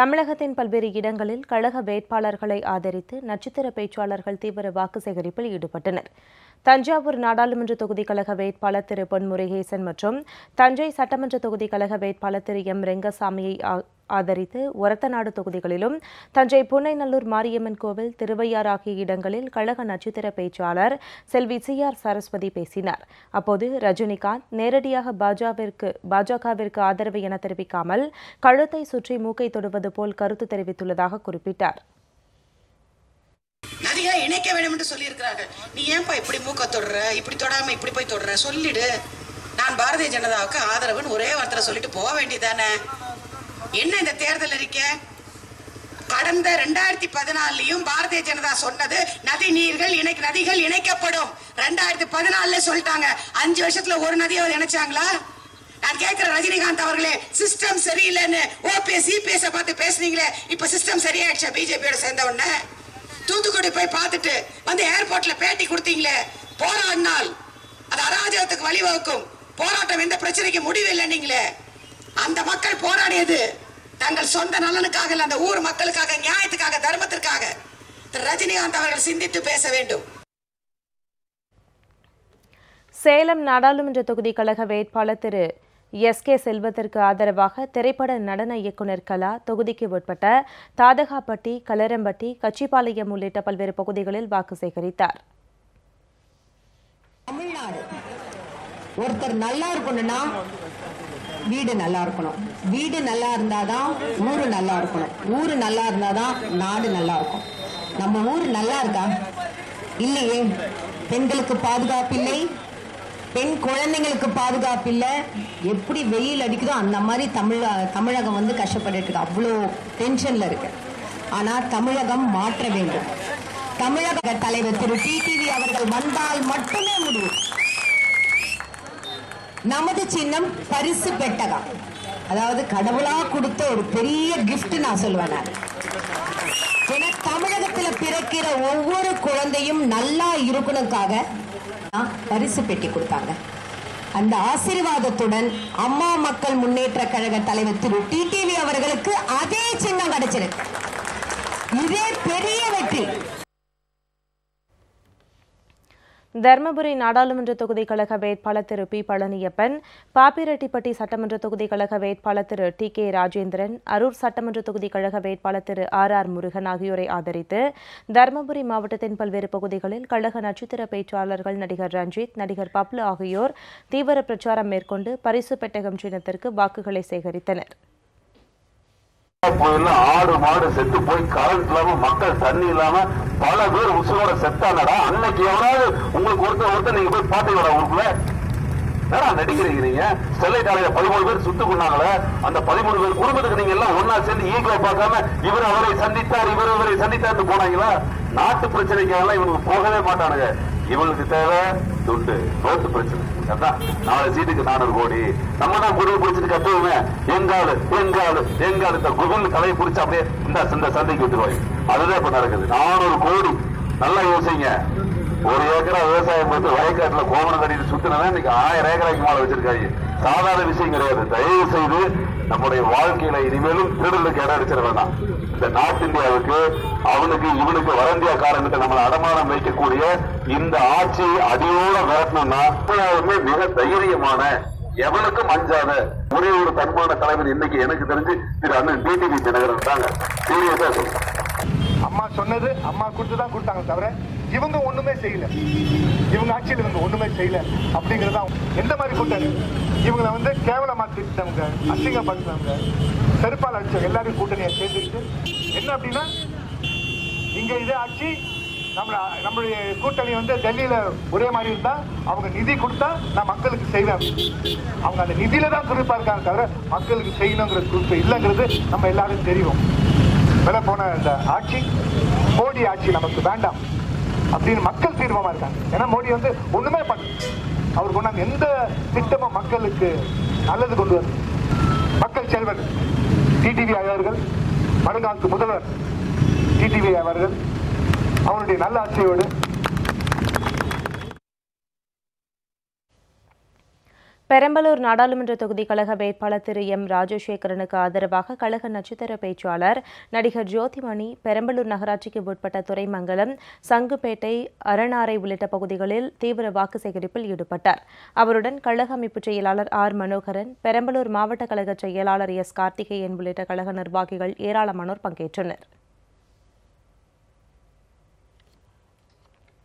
தமிழகத்தின் பல்வேறு இடங்களில் கழக வேட்பாளர்களை ஆதரித்து நட்சத்திர பேச்சாளர்கள் தீவிர வாக்கு சேகரிப்பில் ஈடுபட்டனர். தஞ்சாவூர் நாடாளுமன்ற தொகுதி கழக வேட்பாளர் திரு பொன் முருகேசன் மற்றும் தஞ்சை சட்டமன்ற தொகுதி கழக வேட்பாளர் திரு எம் ரெங்கசாமியை ஆதரித்து ஒரத்தநாடு தொகுதிகளிலும் தஞ்சை புன்னைநல்லூர் மாரியம்மன் கோவில் திருவையார் ஆகிய இடங்களில் கழக நட்சத்திர பேச்சாளர் செல்வி சி ஆர் சரஸ்வதி பேசினார். அப்போது ரஜினிகாந்த் நேரடியாக பாஜகவிற்கு பாஜகவிற்கு ஆதரவு என தெரிவிக்காமல் கழுத்தை சுற்றி மூக்கை தொடுவது போல் கருத்து தெரிவித்துள்ளதாக குறிப்பிட்டார். நதிகளை இணைக்க வேண்டும் என்று சொல்லி இருக்கிறார்கள் நீ ஏன்பா இப்படி மூக்க தொடுற? இப்படி தொடாம இப்படி போய் தொடுற? சொல்லிடு. நான் பாரதிய ஜனதாவுக்கு ஆதரவுன்னு ஒரே வார்த்தை சொல்லிட்டு போக வேண்டியதானே என்ன இந்த தேர்தல் அறிக்கை கடந்த ரெண்டாயிரத்தி பதினாலையும் பாரதிய ஜனதா சொன்னது நதி நீர்கள் இணைக்க நதிகள் இணைக்கப்படும். ரெண்டாயிரத்தி பதினாலுல சொல்லிட்டாங்க. அஞ்சு வருஷத்துல ஒரு நதியை இணைச்சாங்களா? நான் கேட்கிறேன் ரஜினிகாந்த் அவர்களே சிஸ்டம் சரியில்லைன்னு ஓபிஎஸ் சிபிஎஸ் பார்த்து பேசுனீங்களே இப்ப சிஸ்டம் சரியாயிடுச்சா பிஜேபியோட சேர்ந்த உடனே? தூத்துக்குடி போய் பார்த்துட்டு வந்து ஏர்போர்ட்ல பேட்டி கொடுத்தீங்களே போராடினால் அது அராஜகத்துக்கு வழிவகுக்கும். போராட்டம் எந்த பிரச்சனைக்கு முடிவு இல்லைன்னீங்களே அந்த மக்கள் போராடியது தங்கள் சொந்த நலனுக்காக இல்ல அந்த ஊர் மக்களுக்காக நியாயத்துக்காக தர்மத்திற்காக. திரு ரஜினிகாந்த் அவர்கள் சிந்தித்து பேச வேண்டும். சேலம் நாடாளுமன்ற தொகுதி கழக வேட்பாளர் திரு. எஸ். கே. செல்வத்திற்கு ஆதரவாக திரைப்பட நடன இயக்குனர் கலா தொகுதிக்கு உட்பட்ட தாதகாப்பட்டி கலரம்பட்டி கச்சிபாளையம் உள்ளிட்ட பல்வேறு பகுதிகளில் வாக்கு சேகரித்தார். தமிழ்நாடு. ஒருத்தர் நல்லா இருக்கணும்னா வீடு நல்லா இருக்கணும். வீடு நல்லா இருந்தாதான் ஊரு நல்லா இருக்கணும். ஊரு நல்லா இருந்தாதான் நாடு நல்லா இருக்கும். நம்ம ஊர் நல்லா இருக்கா? இல்லையே. பெண்களுக்கு பாதுகாப்பு இல்லை. பெண் குழந்தைங்களுக்கு பாதுகாப்பு இல்லை. எப்படி வெயில் அடிக்குதோ அந்த மாதிரி தமிழ தமிழகம் வந்து கஷ்டப்பட்டுட்டு இருக்கு. அவ்வளோ டென்ஷன்ல இருக்கு. ஆனால் தமிழகம் மாற்ற வேண்டும். தமிழக தலைவர் திரு டிடிவி அவர்கள் வந்தால் மட்டுமே முடியும். நமது சின்னம் பரிசு பெட்டகம். அதாவது கடவுளா கொடுத்த ஒரு பெரிய கிஃப்ட் நான் சொல்லுவேன் நான். ஏன்னா தமிழகத்துல பிறக்கிற ஒவ்வொரு குழந்தையும் நல்லா இருக்கணுக்காக நான் பரிசு பெட்டி கொடுத்தாங்க. அந்த ஆசீர்வாதத்துடன் அம்மா மக்கள் முன்னேற்ற கழக தலைவர் திரு டிடிவி அவர்களுக்கு அதே சின்னம் கிடைச்சிருக்கு இதே பெரிய வெற்றி தர்மபுரி நாடாளுமன்ற தொகுதி கழக வேட்பாளர் திரு பி பழனியப்பன் பாப்பிரெட்டிப்பட்டி சட்டமன்ற தொகுதி கழக வேட்பாளர் திரு டி கே ராஜேந்திரன் அரூர் சட்டமன்ற தொகுதி கழக வேட்பாளர் திரு ஆர் ஆர் முருகன் ஆகியோரை ஆதரித்து தர்மபுரி மாவட்டத்தின் பல்வேறு பகுதிகளில் கழக நட்சத்திர பேச்சாளர்கள் நடிகர் ரஞ்சித் நடிகர் பப்ளு ஆகியோர் தீவிர பிரச்சாரம் மேற்கொண்டு பரிசு பெட்டகம் சின்னத்திற்கு வாக்குகளை சேகரித்தனர். புயல்ல ஆடு மாடு செத்து போய் கரண்ட் இல்லாம மக்கள் தண்ணி இல்லாம பல பேர் உசுரோட செத்தானடா அன்னைக்கு எவனாவது உங்களுக்கு ஒருத்தர் ஒருத்தர் நீங்க போய் பாத்தீங்களா உங்களுக்குள்ள? ஏன்னா நடிக்கிறீங்க? நீங்க ஸ்டெர்லைட் ஆலையில பதிமூணு பேர் சுத்து கொண்டாங்களே அந்த பதிமூணு பேர் குடும்பத்துக்கு நீங்க எல்லாம் ஒன்னா சேர்ந்து ஈகோ பார்க்காம இவர் அவரை சந்தித்தார் இவர் இவரை சந்தித்தார்னு போனாங்களா? நாட்டு பிரச்சனைக்காக இவனுக்கு போகவே மாட்டானுங்க. இவங்களுக்கு தேவை துண்டு. ரோட்டு பிரச்சனை. அதான் நாலு சீட்டுக்கு நானூறு கோடி. நம்ம தான் குடும்ப பிடிச்சிட்டு கத்துவோமே. எங்காலு எங்காலு எங்காலு இந்த குகுல் தலையை பிடிச்சு அப்படியே இந்த இந்த சந்தைக்கு விட்டுருவாங்க. அதுதான் இப்ப நடக்குது. நானூறு கோடி. நல்லா யோசிங்க. ஒரு ஏக்கரா விவசாயம் பார்த்து வயக்காட்டுல கோவணம் கட்டிட்டு சுத்தினதான் இன்னைக்கு ஆயிரம் ஏக்கராக்கு மேல வச்சிருக்காங்க. சாதாரண விஷயம் கிடையாது. தயவு செய்து நம்முடைய வாழ்க்கையில இனிமேலும் திருடலுக்கு இடம் அடிச்சிட வேண்டாம். இந்த நார்த் இந்தியாவுக்கு அவனுக்கு இவனுக்கு வளந்தியாக்காரங்கிட்ட நம்மளை அடமானம் வைக்கக்கூடிய இந்த ஆட்சி அடியோட விரட்டணும்னா எப்போதுமே மிக தைரியமான எவனுக்கும் அஞ்சாத ஒரே ஒரு தன்மான தலைவர் இன்னைக்கு எனக்கு தெரிஞ்சு திரு அண்ணன் டிடிவி தினகரன் தாங்க சீரியஸா சொல்றேன். அம்மா சொன்னது அம்மா கொடுத்து தான் கொடுத்தாங்க தவிர இவங்க ஒண்ணுமே செய்யல. இவங்க ஆட்சியில் இவங்க ஒண்ணுமே செய்யல அப்படிங்கிறது எந்த மாதிரி கூட்டணி இவங்களை வந்து கேவலமா திட்டவங்க அசிங்கப்படுத்தவங்க செருப்பால் அடிச்சவங்க எல்லாரும் கூட்டணியை சேர்ந்துக்கிட்டு என்ன அப்படின்னா இங்க இதே ஆட்சி நம்ம நம்மளுடைய கூட்டணி வந்து டெல்லியில ஒரே மாதிரி இருந்தா அவங்க நிதி கொடுத்தா நான் மக்களுக்கு செய்வேன். அவங்க அந்த நிதியில தான் குறிப்பா இருக்காங்க தவிர மக்களுக்கு செய்யணுங்கிற குறிப்பு இல்லைங்கிறது நம்ம எல்லாரும் தெரியும். விலை போன இந்த ஆட்சி மோடி ஆட்சி நமக்கு வேண்டாம் அப்படின்னு மக்கள் தீர்மானமா இருக்காங்க. ஏன்னா மோடி வந்து ஒண்ணுமே பண்ண அவர் கொண்டாந்து எந்த திட்டமும் மக்களுக்கு நல்லது கொண்டு வருது மக்கள் செல்வர் டிடிவி அவர்கள் வருங்காலத்து முதல்வர் டிடிவி அவர்கள் அவருடைய நல்ல ஆட்சியோடு பெரம்பலூர் நாடாளுமன்ற தொகுதி கழக வேட்பாளர் திரு எம் ராஜசேகரனுக்கு ஆதரவாக கழக நட்சத்திர பேச்சாளர் நடிகர் ஜோதிமணி பெரம்பலூர் நகராட்சிக்கு உட்பட்ட துறைமங்கலம் சங்குப்பேட்டை அரணாரை உள்ளிட்ட பகுதிகளில் தீவிர வாக்கு சேகரிப்பில் ஈடுபட்டார். அவருடன் கழக அமைப்பு செயலாளர் ஆர் மனோகரன் பெரம்பலூர் மாவட்ட கழக செயலாளர் எஸ் கார்த்திகேயன் உள்ளிட்ட கழக நிர்வாகிகள் ஏராளமானோர் பங்கேற்றனர்.